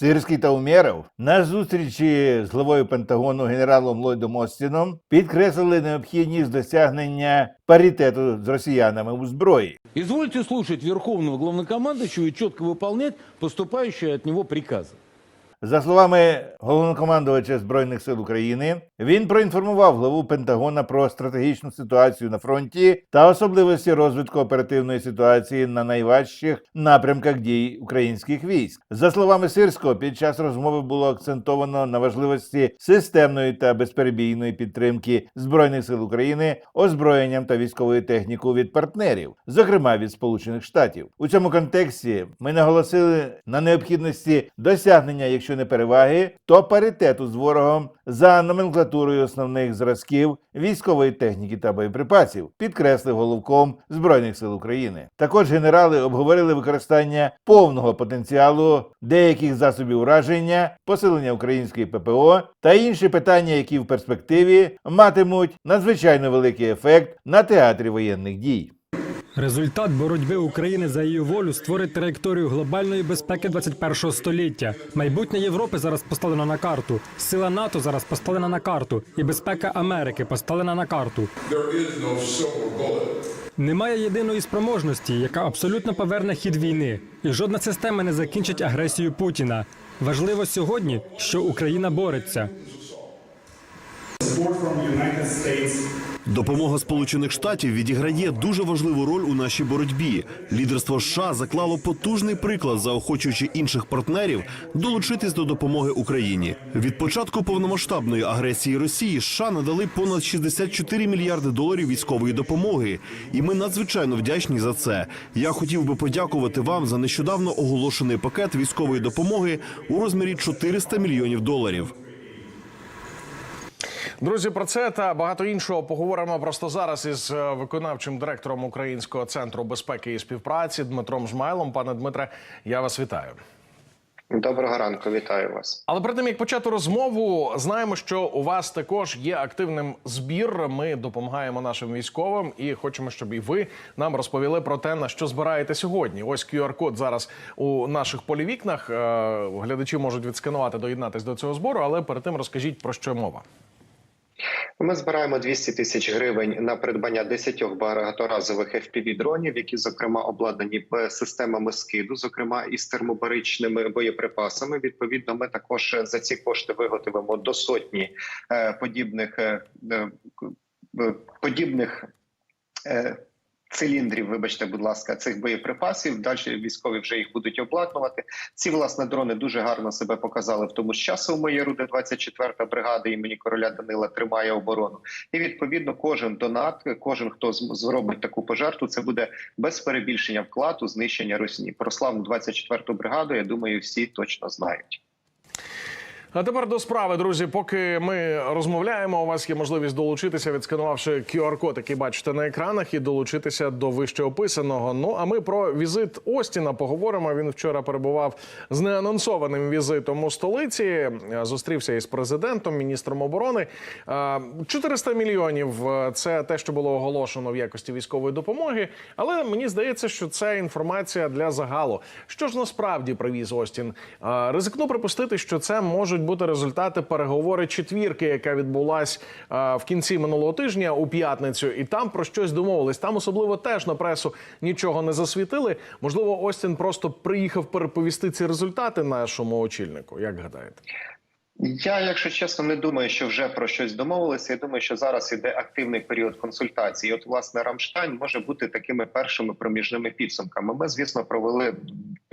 Сирський та Умєров на зустрічі з главою Пентагону генералом Ллойдом Остіном підкреслили необхідність досягнення паритету з росіянами у зброї. Ізвольте слухати Верховного головнокомандуючого і чітко виконувати поступаючі від нього приказы. За словами головнокомандувача збройних сил України, він проінформував главу Пентагона про стратегічну ситуацію на фронті та особливості розвитку оперативної ситуації на найважчих напрямках дій українських військ. За словами Сирського, під час розмови було акцентовано на важливості системної та безперебійної підтримки збройних сил України озброєнням та військовою технікою від партнерів, зокрема від Сполучених Штатів. У цьому контексті ми наголосили на необхідності досягнення, якщо не переваги, то паритету з ворогом за номенклатурою основних зразків військової техніки та боєприпасів, підкреслив головком збройних сил України. Також генерали обговорили використання повного потенціалу деяких засобів ураження, посилення української ППО та інші питання, які в перспективі матимуть надзвичайно великий ефект на театрі воєнних дій. Результат боротьби України за її волю створить траєкторію глобальної безпеки 21 століття. Майбутнє Європи зараз поставлено на карту. Сила НАТО зараз поставлена на карту, і безпека Америки поставлена на карту. Немає єдиної спроможності, яка абсолютно поверне хід війни, і жодна система не закінчить агресію Путіна. Важливо сьогодні, що Україна бореться. Допомога Сполучених Штатів відіграє дуже важливу роль у нашій боротьбі. Лідерство США заклало потужний приклад, заохочуючи інших партнерів долучитись до допомоги Україні. Від початку повномасштабної агресії Росії США надали понад 64 мільярди доларів військової допомоги, і ми надзвичайно вдячні за це. Я хотів би подякувати вам за нещодавно оголошений пакет військової допомоги у розмірі 400 мільйонів доларів. Друзі, про це та багато іншого поговоримо просто зараз із е, виконавчим директором Українського центру безпеки і співпраці Дмитром Жмайлом. Пане Дмитре, я вас вітаю. Доброго ранку, вітаю вас. Але перед тим як почати розмову, знаємо, що у вас також є активним збір. Ми допомагаємо нашим військовим і хочемо, щоб і ви нам розповіли про те, на що збираєте сьогодні. Ось QR-код зараз у наших полівікнах. Е, Глядачі можуть відсканувати, доєднатись до цього збору. Але перед тим розкажіть про що мова. Ми збираємо 200 тисяч гривень на придбання 10 багаторазових fpv дронів, які зокрема обладнані системами скиду, зокрема із термобаричними боєприпасами. Відповідно, ми також за ці кошти виготовимо до сотні е, подібних е, е, подібних. Циліндрів, вибачте, будь ласка, цих боєприпасів. Далі військові вже їх будуть обладнувати. Ці власне дрони дуже гарно себе показали в тому ж часовому яру, де 24-та бригада імені короля Данила тримає оборону. І відповідно, кожен донат, кожен хто зробить таку пожертву, це буде без перебільшення вклад у знищення Росії. Про славну 24-ту бригаду. Я думаю, всі точно знають. А тепер до справи, друзі. Поки ми розмовляємо, у вас є можливість долучитися, відсканувавши QR-код, який бачите на екранах, і долучитися до вище описаного. Ну а ми про візит Остіна поговоримо. Він вчора перебував з неанонсованим візитом у столиці. е, Зустрівся із президентом, міністром оборони. Е, 400 мільйонів е, це те, що було оголошено в якості військової допомоги. Але мені здається, що це інформація для загалу. Що ж насправді привіз Остін? Е, Ризикну припустити, що це можуть бути результати переговори четвірки, яка відбулась е, в кінці минулого тижня у п'ятницю, і там про щось домовились. Там особливо теж на пресу нічого не засвітили. Можливо, Остін просто приїхав переповісти ці результати нашому очільнику. Як гадаєте? Я, якщо чесно, не думаю, що вже про щось домовилися. Я думаю, що зараз іде активний період консультацій. От, власне, Рамштайн може бути такими першими проміжними підсумками. Ми, звісно, провели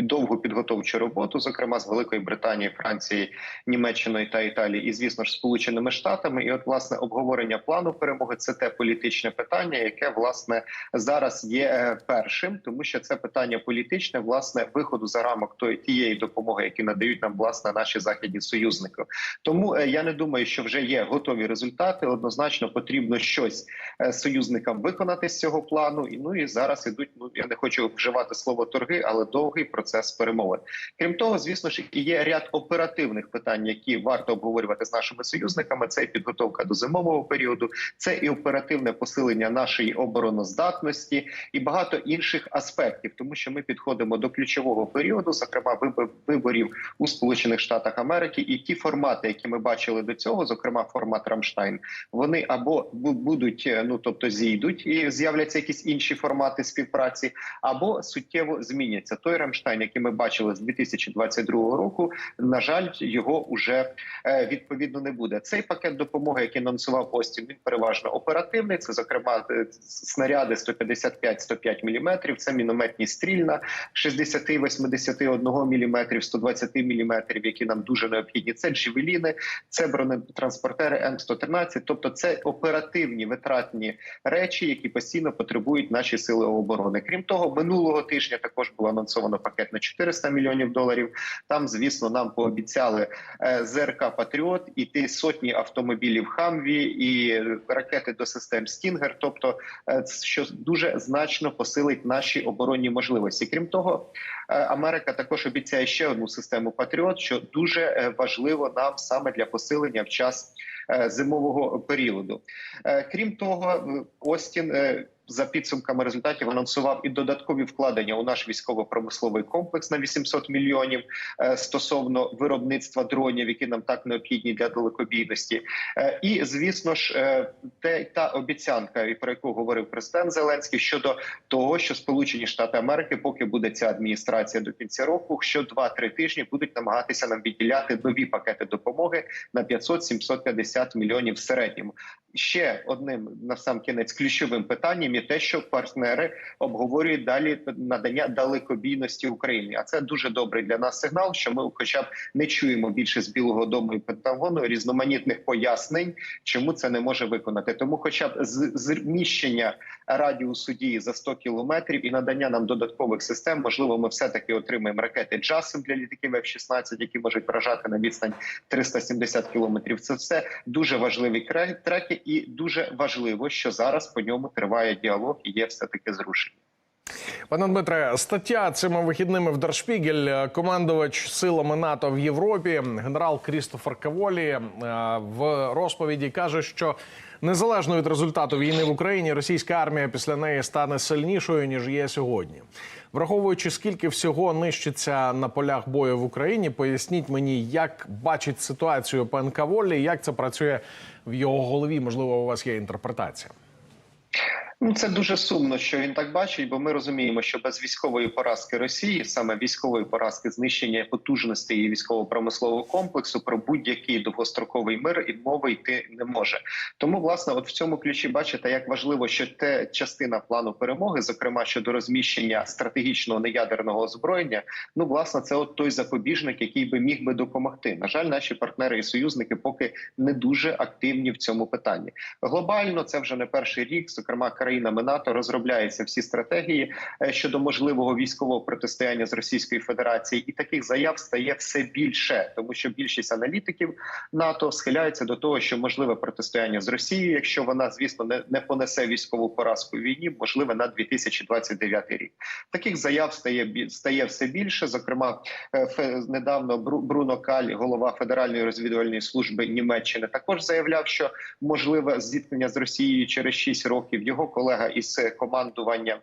довгу підготовчу роботу, зокрема з Великої Британії, Франції, Німеччиною та Італії, і звісно ж Сполученими Штатами. І от власне обговорення плану перемоги це те політичне питання, яке власне зараз є е, першим, тому що це питання політичне, власне, виходу за рамок тої тієї допомоги, які надають нам власне наші західні союзники. Тому е, я не думаю, що вже є готові результати. Однозначно потрібно щось е, союзникам виконати з цього плану. І ну і зараз ідуть. Ну я не хочу вживати слово торги, але довгий процес процес перемовин. Крім того, звісно ж, і є ряд оперативних питань, які варто обговорювати з нашими союзниками. Це і підготовка до зимового періоду, це і оперативне посилення нашої обороноздатності і багато інших аспектів, тому що ми підходимо до ключового періоду, зокрема вибор- виборів у Сполучених Штатах Америки, і ті формати, які ми бачили до цього, зокрема формат Рамштайн, вони або будуть е, ну тобто зійдуть і з'являться якісь інші формати співпраці, або суттєво зміняться. Той Рамштайн, який ми бачили з 2022 року, на жаль, його уже е, відповідно не буде. Цей пакет допомоги, який анонсував Остін, він переважно оперативний. Це зокрема е, снаряди 155-105 мм, це мінометні стрільна 60-81 мм, 120 мм, які нам дуже необхідні. Це джевеліни, це бронетранспортери М113, тобто це оперативні витратні речі, які постійно потребують наші сили оборони. Крім того, минулого тижня також було анонсовано пакет на 400 мільйонів доларів. Там, звісно, нам пообіцяли е, ЗРК Патріот і ті сотні автомобілів Хамві і ракети до систем Стінгер. Тобто, е, що дуже значно посилить наші оборонні можливості. Крім того, е, Америка також обіцяє ще одну систему Патріот, що дуже важливо нам саме для посилення в час зимового періоду. Крім того, Остін. За підсумками результатів анонсував і додаткові вкладення у наш військово-промисловий комплекс на 800 мільйонів е, стосовно виробництва дронів, які нам так необхідні для далекобійності. Е, І звісно ж, е, те та обіцянка, про яку говорив президент Зеленський, щодо того, що Сполучені Штати Америки, поки буде ця адміністрація до кінця року, що 2-3 тижні будуть намагатися нам відділяти нові пакети допомоги на 500-750 мільйонів в середньому. Ще одним на сам кінець ключовим питанням є те, що партнери обговорюють далі надання далекобійності Україні. А це дуже добрий для нас сигнал, що ми, хоча б не чуємо більше з Білого Дому і Пентагону різноманітних пояснень, чому це не може виконати. Тому, хоча б зміщення радіусу дії за 100 кілометрів і надання нам додаткових систем, можливо, ми все таки отримаємо ракети Джасим для літаків F-16, які можуть вражати на відстань 370 кілометрів. Це все дуже важливі треки, і дуже важливо, що зараз по ньому триває діалог і є все таки зрушення. Пане Дмитре, стаття цими вихідними в Дершпігель, командувач силами НАТО в Європі, генерал Крістофер Каволі е, в розповіді каже, що незалежно від результату війни в Україні, російська армія після неї стане сильнішою ніж є сьогодні. Враховуючи скільки всього нищиться на полях бою в Україні, поясніть мені, як бачить ситуацію пан Каволі, як це працює в його голові. Можливо, у вас є інтерпретація. Ну це дуже сумно, що він так бачить, бо ми розуміємо, що без військової поразки Росії, саме військової поразки, знищення потужності і військово-промислового комплексу, про будь-який довгостроковий мир і мови йти не може. Тому, власне, от в цьому ключі бачите, як важливо, що те частина плану перемоги, зокрема щодо розміщення стратегічного неядерного озброєння, ну власне, це от той запобіжник, який би міг би допомогти. На жаль, наші партнери і союзники поки не дуже активні в цьому питанні. Глобально це вже не перший рік, зокрема країнами НАТО розробляються всі стратегії е, щодо можливого військового протистояння з Російською Федерацією, і таких заяв стає все більше, тому що більшість аналітиків НАТО схиляються до того, що можливе протистояння з Росією, якщо вона, звісно, не, не понесе військову поразку в війні, можливе на 2029 рік. Таких заяв стає стає все більше. Зокрема, е, недавно Бруно Каль, голова Федеральної розвідувальної служби Німеччини, також заявляв, що можливе зіткнення з Росією через 6 років. Його колега із командування.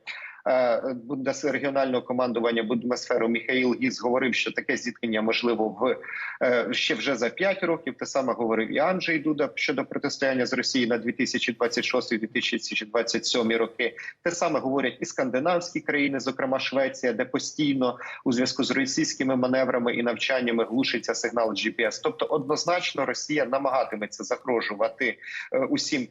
Е, Бундес регіонального командування Будмесферу Міхаїл Гіс говорив, що таке зіткнення можливо в е, ще вже за 5 років. Те саме говорив і Анджей Дуда щодо протистояння з Росією на 2026-2027 роки. Те саме говорять і скандинавські країни, зокрема Швеція, де постійно у зв'язку з російськими маневрами і навчаннями глушиться сигнал GPS. Тобто, однозначно, Росія намагатиметься загрожувати е, усім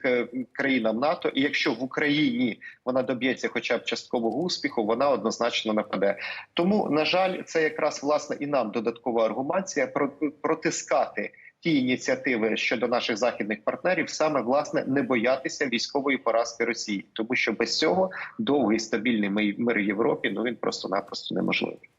країнам НАТО. І якщо в Україні вона доб'ється, хоча б часткового успіху, вона однозначно нападе. Тому, на жаль, це якраз власне і нам додаткова аргумація про протискати. Ті ініціативи щодо наших західних партнерів саме власне не боятися військової поразки Росії, тому що без цього довгий стабільний мир в Європі ну він просто-напросто неможливий.